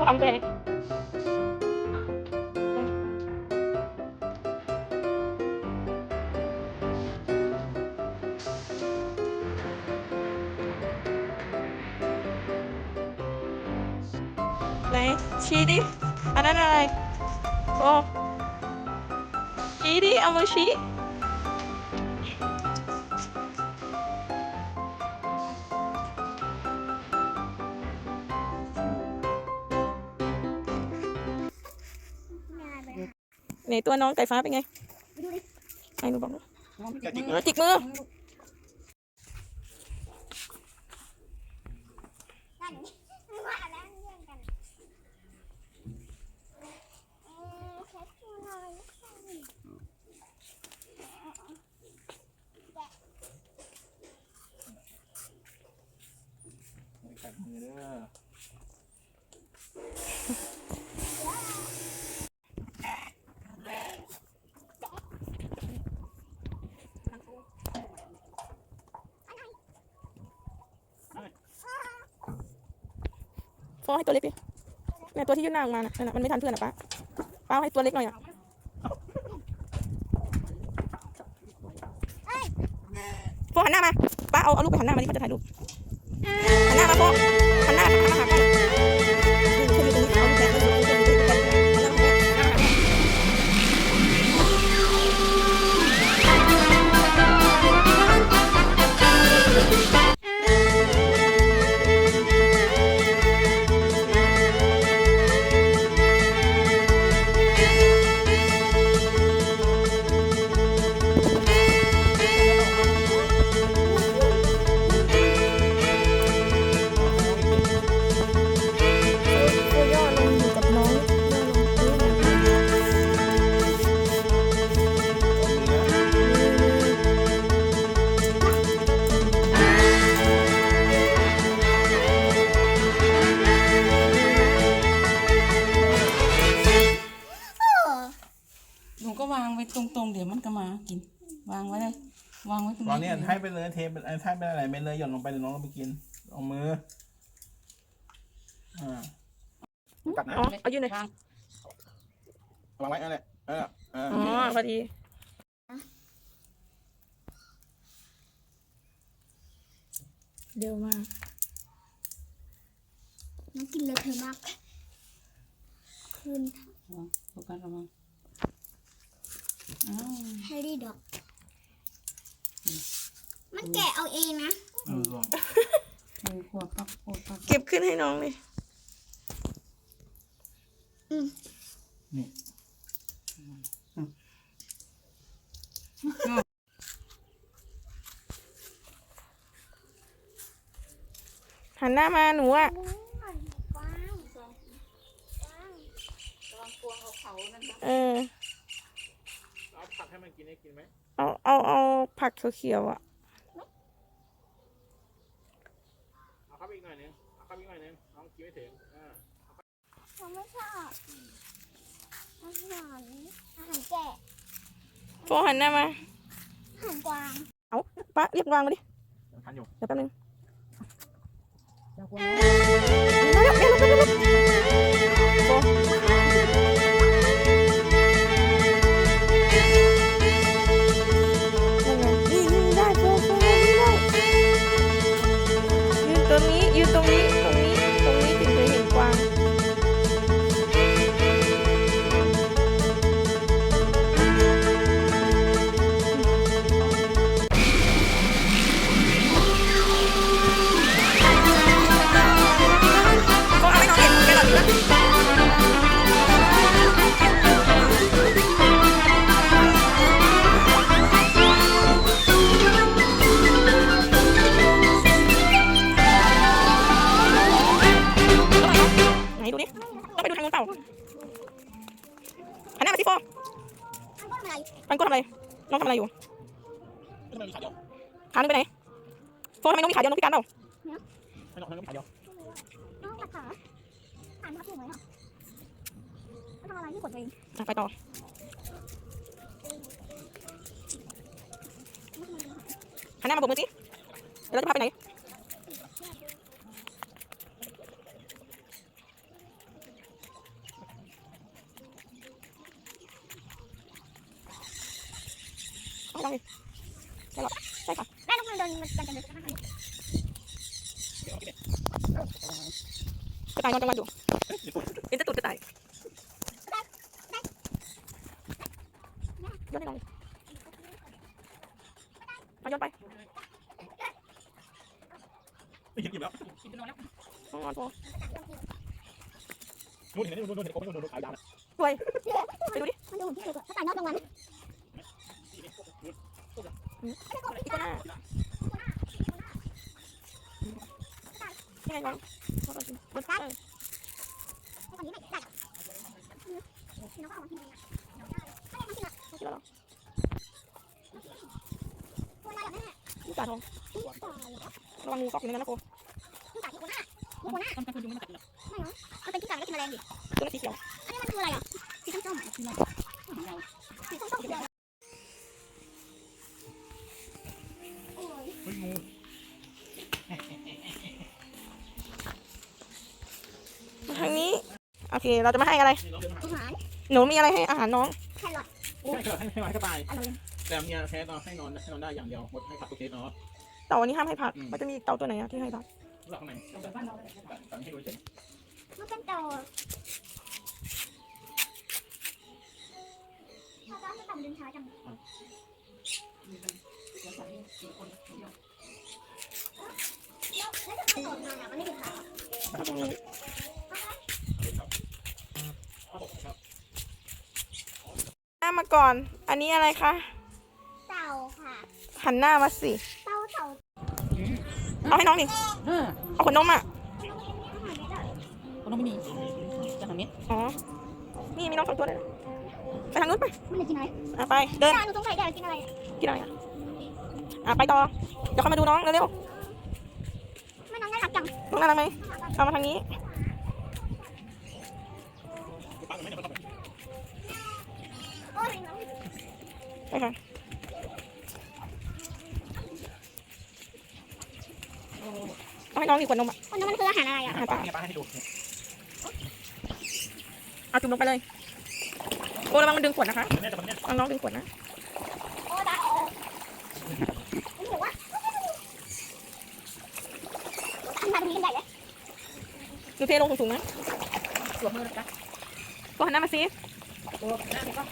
ความแรงไหนชี้ดิอัน นั้นอะไรโอ้ชี้ดิเอามือชี้ไหนตัวน้องไก่ฟ้าเป็นไงไอ้หนูบอกหนูจะจิกเลยจิกมือ นั่นไม่ว่าแล้วเรื่องกันเออเช็ดตัวหน่อย กัดมือเด้อ เอาให้ตัวเล็กดิเนี่ยตัวที่ยื่นหน้าออกมาน่ะนั่นน่ะมันไม่ทันเพื่อนอะป้าป้าเอาให้ตัวเล็กหน่อยอะโฟหันหน้ามาป้าเอาเอาลูกไปหันหน้ามาดิเขาจะถ่ายรูปหันหน้ามาโฟ วางไว้เลยวางไว้ตรงวางเนี่ยนี้ให้ไปเลยเทเป็นให้เป็นอะไรเป็นเลยหย่อนลงไปเดี๋ยวน้องก็ไปกินเอามืออ่ากัดนะอ๋อเอายืนหน่อยวางวางไว้นั่นแหละเออเอออ๋อพอดีเร็วมากน้องกินเลยเธอะมากคืนวางโฟกัสระวังอ้าวแฮร์รี่ดอก มันแกะเอาเองนะเออลองมือขวบปักขวบปักเก็บขึ้นให้น้องเลยนี่หันหน้ามาหนูอะกว้างระวังพวงเขาเขานั่นนะเออ เอาผักให้มันกินได้กินไหม เอาเอาเอาผักเขียวๆอะเอาเข้าไปอีกหน่อยนึงเอาเข้าไปอีกหน่อยนึงน้องกินไม่ถึงอ่าเขาไม่ชอบอาหารอาหารแกะโฟหันหน้ามาอาหารกวางเอาป้าเรียกวางมาดิทันอยู่ เดี๋ยวแป๊บนึงจากวาง ตรงนี้ยืนตรงนี้ ดูดิต้องไปดูทางนู้นเปล่าหันหน้ามาสิโฟมันก็อะไรปันโก้ทำอะไรน้องทำอะไรอยู่ไม่ต้องมีขาเดียวขาหนึงไปไหนโฟทำไมน้องมีขาเดียวน้องพิการเปล่าไม่ต้องไม่ต้องมีขาเดียวน้องตัดขาอ่านมาถูกไหมอะมันทำอะไรที่กดเองอะไปต่อหันหน้ามาโบกมือสิเดี๋ยวเราจะพาไปไหน รอทใช่ค่ะแม่ต้องเดินมันจะเดินข้างกระต่ายนอนกลางวันอยู่เห็นจะตุดกระต่ายโยนให้น้องดิเอนไปไม่เห็นกินแล้วนองนอนโฟนู่นเห็นนี่นู่นนู่นเห็นโค้งนู่นนู่นขายาวนะสวยไปดูดิมันดูที่สุดถ้าตายนอกกลางวัน อีกตัวหน้ายังไงน้องน้องก็กินบนฟ้าเลยไอ้คนนี้ไม่ได้น้องก็เอามาทิ้งกินแล้วเหรอตัวอะไรแบบนั้นลูกจ่าทองระวังงูเกาะอยู่ในนั้นนะโฟที่ตายที่หัวหน้าหัวหน้าต้องการยุงไม่กัดหรอกไม่เนาะมันเป็นที่ตายไม่กินแมลงดิตัวนั้นสีเขียวอันนี้มันคืออะไรอะสีส้มที่นั่นของเราๆสีส้มๆ เค เราจะมาให้อะไรนี่น้องเดินมาอาหารหนูมีอะไรให้อาหารน้อง แครอทให้ให้ให้ให้กระต่าย อร่อยแต่เมียแค่นอนให้นอนให้นอนได้อย่างเดียวหมดให้ผักทุกชนิดเนาะ เต่าวันนี้ห้ามให้ผักมันจะมีเต่าตัวไหนอะที่ให้ผักหลับข้างในเราไปบ้านเราเลยตอนให้ดูเฉยมันเป็นเต่าถ้าต้องให้ต่ำดึงช้าจังแล้วแล้วจะไปโดดมาอะมันไม่ดึงช้าแล้วตรงนี้ ครับ หน้า มาก่อน อันนี้อะไรคะ เต่าค่ะ หันหน้ามาสิ เต่าเต่าเอาให้น้องดิ เออเอาขนนมอะคนน้องไม่มีจะหาเม็ด อ๋อ นี่มีน้องสองตัวเลยนะไปทางนู้นไปมันจะกินอะไรอะไป เดินแต่หนูสงสัยเดี๋ยวกินอะไร กินอะไรอะอะไปต่อ เดี๋ยวเข้ามาดูน้องเร็วไม่น้องน่ารักจังๆน้องน่ารักไหมเอามาทางนี้ ไปค่ะเอาให้น้องดิขวดนมอะคนนั้นมันคืออาหารอะไรอะอาหารป่าเนี่ยป้าให้ดูเอาจุ่มลงไปเลยโอ้ระวังมันดึงขวดนะคะเนี่ยแต่มันเนี่ยเอาน้องดึงขวดนะโอ้ตาโอ้ไม่รู้ว่าทำมาตรงนี้กันใหญ่เลยดูเทลงสูงๆนะสวมมือนะจ๊ะก็หันหน้ามาสิตัวหน้าก็